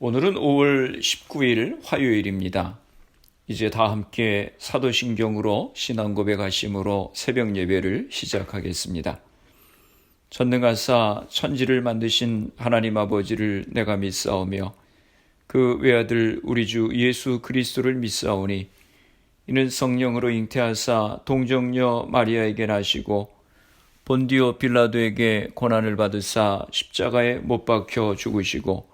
오늘은 5월 19일 화요일입니다. 이제 다 함께 사도신경으로 신앙 고백하심으로 새벽 예배를 시작하겠습니다. 전능하사 천지를 만드신 하나님 아버지를 내가 믿사오며 그 외아들 우리 주 예수 그리스도를 믿사오니 이는 성령으로 잉태하사 동정녀 마리아에게 나시고 본디오 빌라도에게 고난을 받으사 십자가에 못 박혀 죽으시고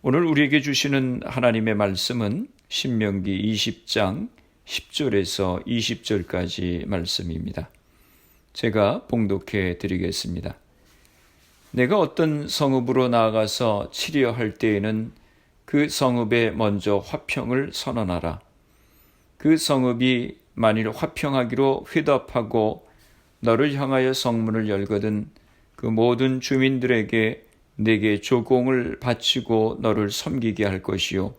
오늘 우리에게 주시는 하나님의 말씀은 신명기 20장 10절에서 20절까지 말씀입니다. 제가 봉독해 드리겠습니다. 내가 어떤 성읍으로 나아가서 치료할 때에는 그 성읍에 먼저 화평을 선언하라. 그 성읍이 만일 화평하기로 회답하고 너를 향하여 성문을 열거든 그 모든 주민들에게 내게 조공을 바치고 너를 섬기게 할 것이요.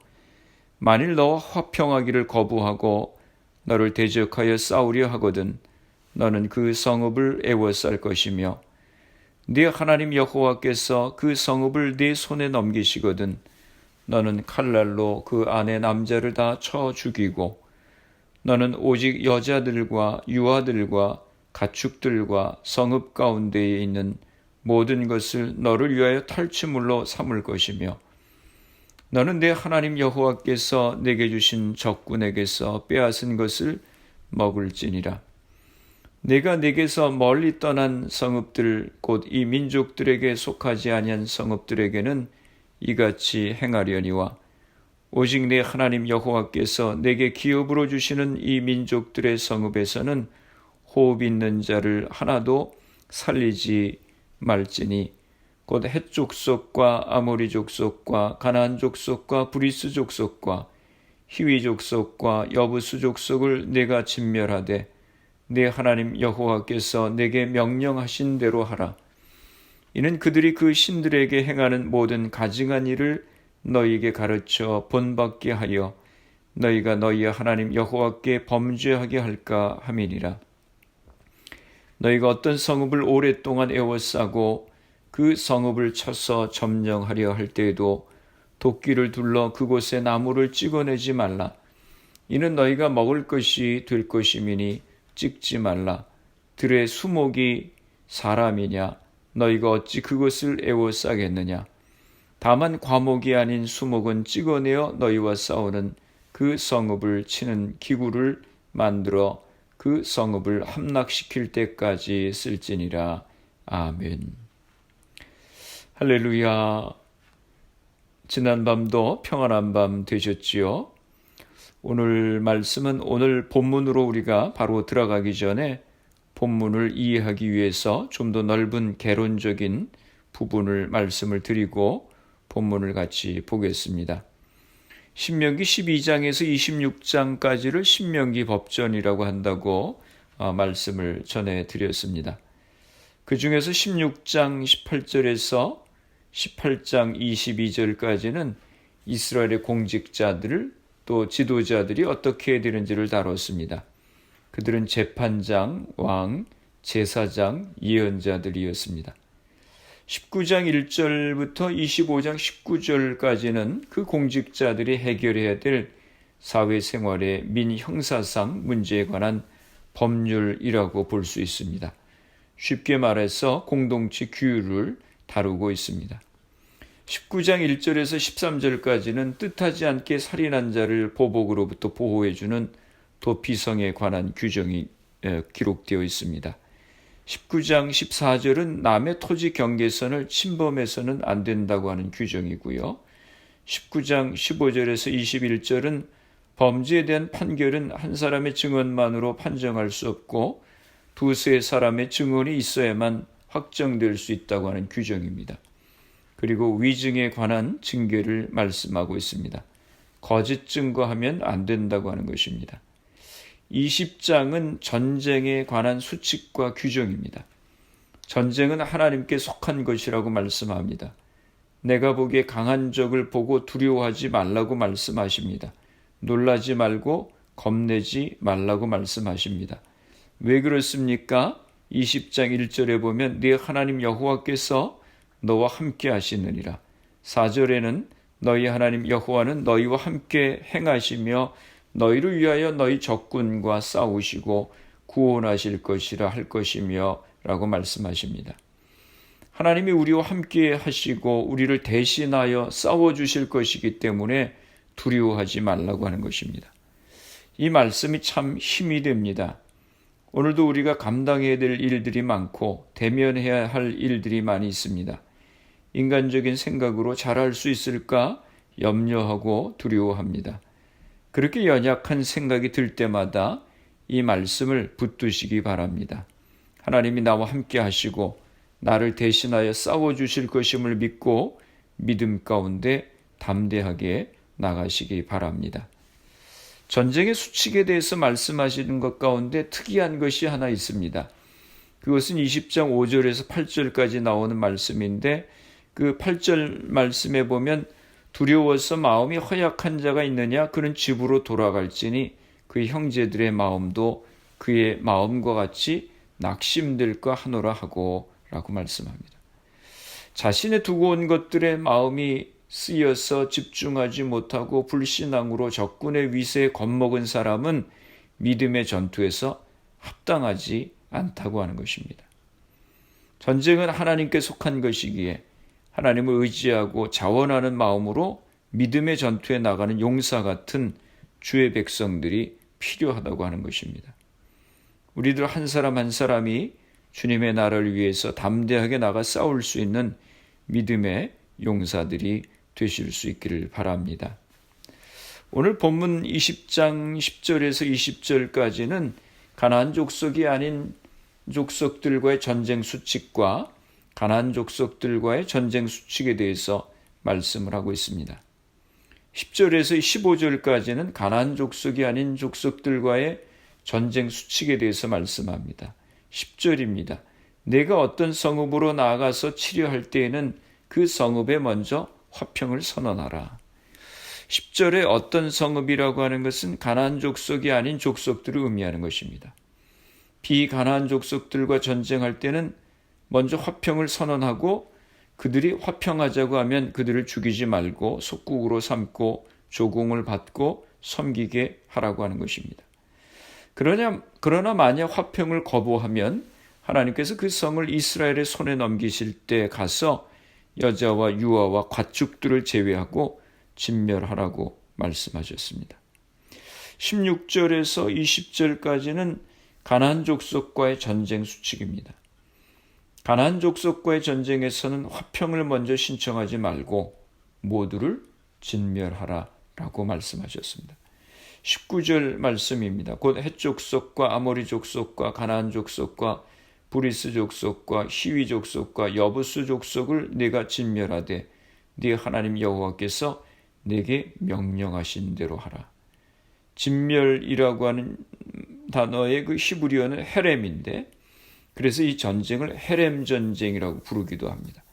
만일 너와 화평하기를 거부하고 너를 대적하여 싸우려 하거든 너는 그 성읍을 애워쌀 것이며 네 하나님 여호와께서 그 성읍을 네 손에 넘기시거든 너는 칼날로 그 안에 남자를 다 쳐 죽이고 너는 오직 여자들과 유아들과 가축들과 성읍 가운데에 있는 모든 것을 너를 위하여 탈취물로 삼을 것이며 너는 내 하나님 여호와께서 내게 주신 적군에게서 빼앗은 것을 먹을지니라. 내가 내게서 멀리 떠난 성읍들 곧 이 민족들에게 속하지 아니한 성읍들에게는 이같이 행하려니와 오직 내 하나님 여호와께서 내게 기업으로 주시는 이 민족들의 성읍에서는 호흡 있는 자를 하나도 살리지 말지니 곧 헷족 속과 아모리 족 속과 가나안 족 속과 브리스 족 속과 히위 족 속과 여부수 족 속을 내가 진멸하되 내 하나님 여호와께서 내게 명령하신 대로 하라. 이는 그들이 그 신들에게 행하는 모든 가증한 일을 너희에게 가르쳐 본받게 하여 너희가 너희의 하나님 여호와께 범죄하게 할까 함이니라. 너희가 어떤 성읍을 오랫동안 에워싸고 그 성읍을 쳐서 점령하려 할 때에도 도끼를 둘러 그곳에 나무를 찍어내지 말라. 이는 너희가 먹을 것이 될 것임이니 찍지 말라. 들의 수목이 사람이냐? 너희가 어찌 그것을 에워싸겠느냐? 다만 과목이 아닌 수목은 찍어내어 너희와 싸우는 그 성읍을 치는 기구를 만들어 그 성읍을 함락시킬 때까지 쓸지니라. 아멘. 할렐루야. 지난 밤도 평안한 밤 되셨지요? 오늘 말씀은 오늘 본문으로 우리가 바로 들어가기 전에 본문을 이해하기 위해서 좀 더 넓은 개론적인 부분을 말씀을 드리고 본문을 같이 보겠습니다. 신명기 12장에서 26장까지를 신명기 법전이라고 한다고 어, 말씀을 전해 드렸습니다. 그 중에서 16장 18절에서 18장 22절까지는 이스라엘의 공직자들을 또 지도자들이 어떻게 해야 되는지를 다뤘습니다. 그들은 재판장, 왕, 제사장, 예언자들이었습니다. 19장 1절부터 25장 19절까지는 그 공직자들이 해결해야 될 사회생활의 민형사상 문제에 관한 법률이라고 볼 수 있습니다. 쉽게 말해서 공동체 규율을 다루고 있습니다. 19장 1절에서 13절까지는 뜻하지 않게 살인한 자를 보복으로부터 보호해주는 도피성에 관한 규정이 기록되어 있습니다. 19장 14절은 남의 토지 경계선을 침범해서는 안 된다고 하는 규정이고요. 19장 15절에서 21절은 범죄에 대한 판결은 한 사람의 증언만으로 판정할 수 없고 두세 사람의 증언이 있어야만 확정될 수 있다고 하는 규정입니다. 그리고 위증에 관한 징계를 말씀하고 있습니다. 거짓 증거하면 안 된다고 하는 것입니다. 20장은 전쟁에 관한 수칙과 규정입니다. 전쟁은 하나님께 속한 것이라고 말씀합니다. 내가 보기에 강한 적을 보고 두려워하지 말라고 말씀하십니다. 놀라지 말고 겁내지 말라고 말씀하십니다. 왜 그렇습니까? 20장 1절에 보면 네 하나님 여호와께서 너와 함께 하시느니라. 4절에는 너희 하나님 여호와는 너희와 함께 행하시며 너희를 위하여 너희 적군과 싸우시고 구원하실 것이라 할 것이며 라고 말씀하십니다. 하나님이 우리와 함께 하시고 우리를 대신하여 싸워 주실 것이기 때문에 두려워하지 말라고 하는 것입니다. 이 말씀이 참 힘이 됩니다. 오늘도 우리가 감당해야 될 일들이 많고 대면해야 할 일들이 많이 있습니다. 인간적인 생각으로 잘할 수 있을까 염려하고 두려워합니다. 그렇게 연약한 생각이 들 때마다 이 말씀을 붙드시기 바랍니다. 하나님이 나와 함께 하시고 나를 대신하여 싸워 주실 것임을 믿고 믿음 가운데 담대하게 나가시기 바랍니다. 전쟁의 수칙에 대해서 말씀하시는 것 가운데 특이한 것이 하나 있습니다. 그것은 20장 5절에서 8절까지 나오는 말씀인데 그 8절 말씀에 보면 두려워서 마음이 허약한 자가 있느냐 그는 집으로 돌아갈지니 그의 형제들의 마음도 그의 마음과 같이 낙심될까 하노라 하고 라고 말씀합니다. 자신의 두고 온 것들의 마음이 쓰여서 집중하지 못하고 불신앙으로 적군의 위세에 겁먹은 사람은 믿음의 전투에서 합당하지 않다고 하는 것입니다. 전쟁은 하나님께 속한 것이기에 하나님을 의지하고 자원하는 마음으로 믿음의 전투에 나가는 용사 같은 주의 백성들이 필요하다고 하는 것입니다. 우리들 한 사람 한 사람이 주님의 나라를 위해서 담대하게 나가 싸울 수 있는 믿음의 용사들이 되실 수 있기를 바랍니다. 오늘 본문 20장 10절에서 20절까지는 가나안 족속이 아닌 족속들과의 전쟁 수칙과 가나안 족속들과의 전쟁 수칙에 대해서 말씀을 하고 있습니다. 10절에서 15절까지는 가나안 족속이 아닌 족속들과의 전쟁 수칙에 대해서 말씀합니다. 10절입니다. 내가 어떤 성읍으로 나아가서 치료할 때에는 그 성읍에 먼저 화평을 선언하라. 10절에 어떤 성읍이라고 하는 것은 가나안 족속이 아닌 족속들을 의미하는 것입니다. 비가나안 족속들과 전쟁할 때는 먼저 화평을 선언하고 그들이 화평하자고 하면 그들을 죽이지 말고 속국으로 삼고 조공을 받고 섬기게 하라고 하는 것입니다. 그러냐, 그러나 만약 화평을 거부하면 하나님께서 그 성을 이스라엘의 손에 넘기실 때 가서 여자와 유아와 가축들을 제외하고 진멸하라고 말씀하셨습니다. 16절에서 20절까지는 가나안 족속과의 전쟁 수칙입니다. 가나안 족속과의 전쟁에서는 화평을 먼저 신청하지 말고 모두를 진멸하라라고 말씀하셨습니다. 19절 말씀입니다. 곧 해족속과 아모리 족속과 가나안 족속과 브리스 족속과 히위 족속과 여부스 족속을 내가 진멸하되 네 하나님 여호와께서 내게 명령하신 대로 하라. 진멸이라고 하는 단어의 그 히브리어는 헤렘인데 그래서 이 전쟁을 헤렘 전쟁이라고 부르기도 합니다.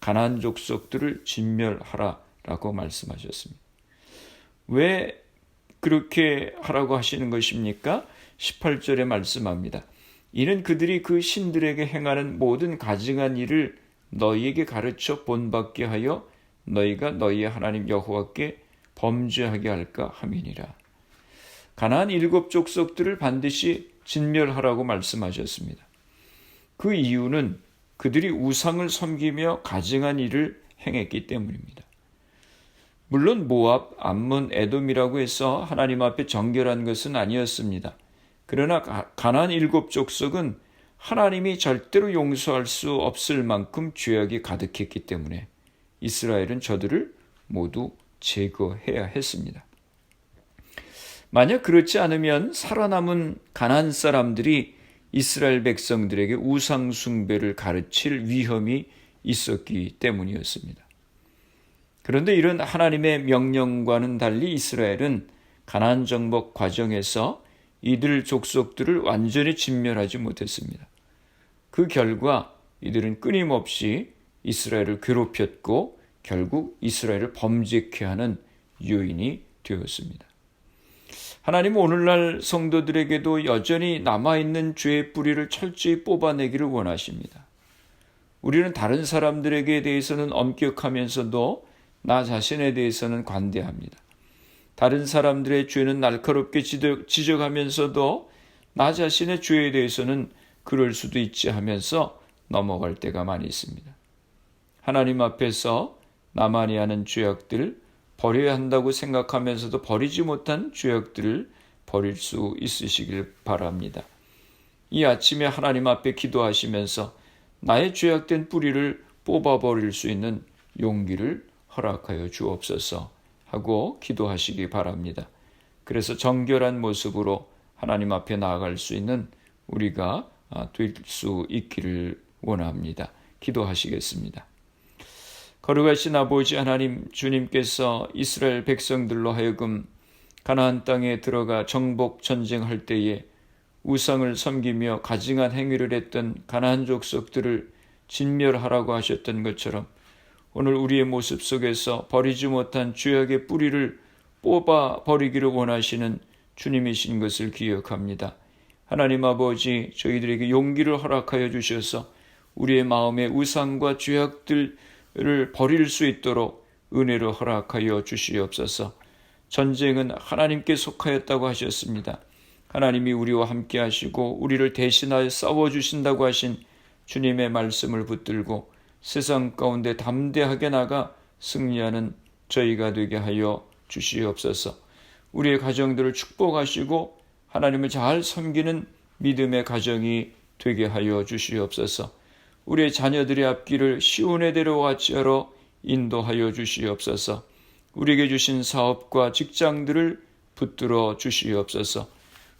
가나안 족속들을 진멸하라라고 말씀하셨습니다. 왜 그렇게 하라고 하시는 것입니까? 18절에 말씀합니다. 이는 그들이 그 신들에게 행하는 모든 가증한 일을 너희에게 가르쳐 본받게 하여 너희가 너희의 하나님 여호와께 범죄하게 할까 함이니라. 가나안 일곱 족속들을 반드시 진멸하라고 말씀하셨습니다. 그 이유는 그들이 우상을 섬기며 가증한 일을 행했기 때문입니다. 물론 모압, 암몬, 에돔이라고 해서 하나님 앞에 정결한 것은 아니었습니다. 그러나 가난 일곱 족속은 하나님이 절대로 용서할 수 없을 만큼 죄악이 가득했기 때문에 이스라엘은 저들을 모두 제거해야 했습니다. 만약 그렇지 않으면 살아남은 가난 사람들이 이스라엘 백성들에게 우상 숭배를 가르칠 위험이 있었기 때문이었습니다. 그런데 이런 하나님의 명령과는 달리 이스라엘은 가나안 정복 과정에서 이들 족속들을 완전히 진멸하지 못했습니다. 그 결과 이들은 끊임없이 이스라엘을 괴롭혔고 결국 이스라엘을 범죄케 하는 요인이 되었습니다. 하나님은 오늘날 성도들에게도 여전히 남아있는 죄의 뿌리를 철저히 뽑아내기를 원하십니다. 우리는 다른 사람들에게 대해서는 엄격하면서도 나 자신에 대해서는 관대합니다. 다른 사람들의 죄는 날카롭게 지적 하면서도 나 자신의 죄에 대해서는 그럴 수도 있지 하면서 넘어갈 때가 많이 있습니다. 하나님 앞에서 나만이 하는 죄악들 버려야 한다고 생각하면서도 버리지 못한 죄악들을 버릴 수 있으시길 바랍니다. 이 아침에 하나님 앞에 기도하시면서 나의 죄악된 뿌리를 뽑아버릴 수 있는 용기를 허락하여 주옵소서 하고 기도하시기 바랍니다. 그래서 정결한 모습으로 하나님 앞에 나아갈 수 있는 우리가 될 수 있기를 원합니다. 기도하시겠습니다. 거룩하신 아버지 하나님 주님께서 이스라엘 백성들로 하여금 가나안 땅에 들어가 정복 전쟁할 때에 우상을 섬기며 가증한 행위를 했던 가나안 족속들을 진멸하라고 하셨던 것처럼 오늘 우리의 모습 속에서 버리지 못한 죄악의 뿌리를 뽑아 버리기를 원하시는 주님이신 것을 기억합니다. 하나님 아버지 저희들에게 용기를 허락하여 주셔서 우리의 마음의 우상과 죄악들 를 버릴 수 있도록 은혜로 허락하여 주시옵소서. 전쟁은 하나님께 속하였다고 하셨습니다. 하나님이 우리와 함께 하시고 우리를 대신하여 싸워 주신다고 하신 주님의 말씀을 붙들고 세상 가운데 담대하게 나가 승리하는 저희가 되게 하여 주시옵소서. 우리의 가정들을 축복하시고 하나님을 잘 섬기는 믿음의 가정이 되게 하여 주시옵소서. 우리의 자녀들의 앞길을 시온의 대로 같이 하러 인도하여 주시옵소서. 우리에게 주신 사업과 직장들을 붙들어 주시옵소서.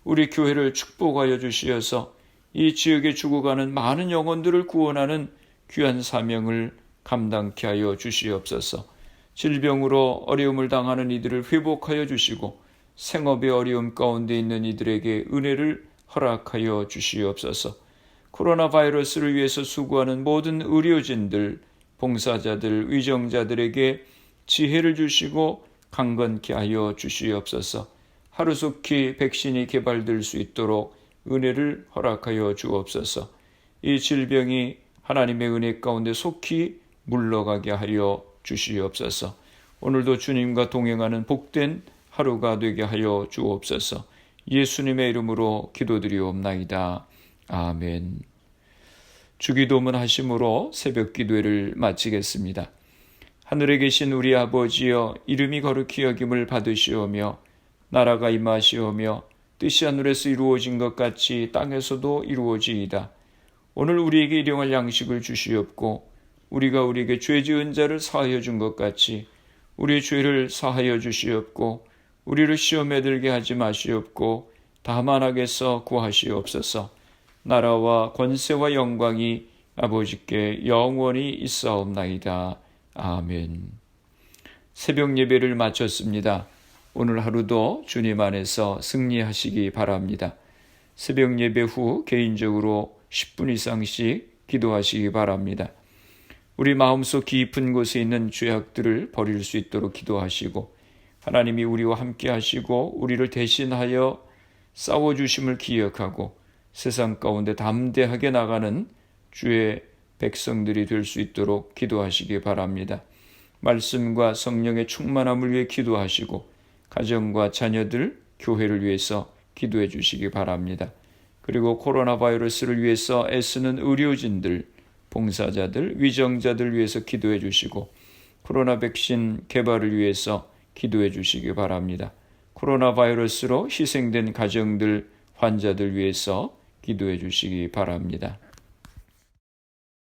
우리 교회를 축복하여 주시어서 이 지역에 죽어가는 많은 영혼들을 구원하는 귀한 사명을 감당케 하여 주시옵소서. 질병으로 어려움을 당하는 이들을 회복하여 주시고 생업의 어려움 가운데 있는 이들에게 은혜를 허락하여 주시옵소서. 코로나 바이러스를 위해서 수고하는 모든 의료진들, 봉사자들, 위정자들에게 지혜를 주시고 강건케 하여 주시옵소서. 하루속히 백신이 개발될 수 있도록 은혜를 허락하여 주옵소서. 이 질병이 하나님의 은혜 가운데 속히 물러가게 하여 주시옵소서. 오늘도 주님과 동행하는 복된 하루가 되게 하여 주옵소서. 예수님의 이름으로 기도드리옵나이다. 아멘. 주기도문 하심으로 새벽 기도회를 마치겠습니다. 하늘에 계신 우리 아버지여 이름이 거룩히 여김을 받으시오며 나라가 임하시오며 뜻이 하늘에서 이루어진 것 같이 땅에서도 이루어지이다. 오늘 우리에게 일용할 양식을 주시옵고 우리가 우리에게 죄 지은 자를 사하여 준 것 같이 우리의 죄를 사하여 주시옵고 우리를 시험에 들게 하지 마시옵고 다만 하게서 구하시옵소서. 나라와 권세와 영광이 아버지께 영원히 있사옵나이다. 아멘. 새벽 예배를 마쳤습니다. 오늘 하루도 주님 안에서 승리하시기 바랍니다. 새벽 예배 후 개인적으로 10분 이상씩 기도하시기 바랍니다. 우리 마음속 깊은 곳에 있는 죄악들을 버릴 수 있도록 기도하시고 하나님이 우리와 함께 하시고 우리를 대신하여 싸워 주심을 기억하고 세상 가운데 담대하게 나가는 주의 백성들이 될 수 있도록 기도하시기 바랍니다. 말씀과 성령의 충만함을 위해 기도하시고 가정과 자녀들, 교회를 위해서 기도해 주시기 바랍니다. 그리고 코로나 바이러스를 위해서 애쓰는 의료진들, 봉사자들, 위정자들 위해서 기도해 주시고 코로나 백신 개발을 위해서 기도해 주시기 바랍니다. 코로나 바이러스로 희생된 가정들, 환자들 위해서 기도해 주시기 바랍니다.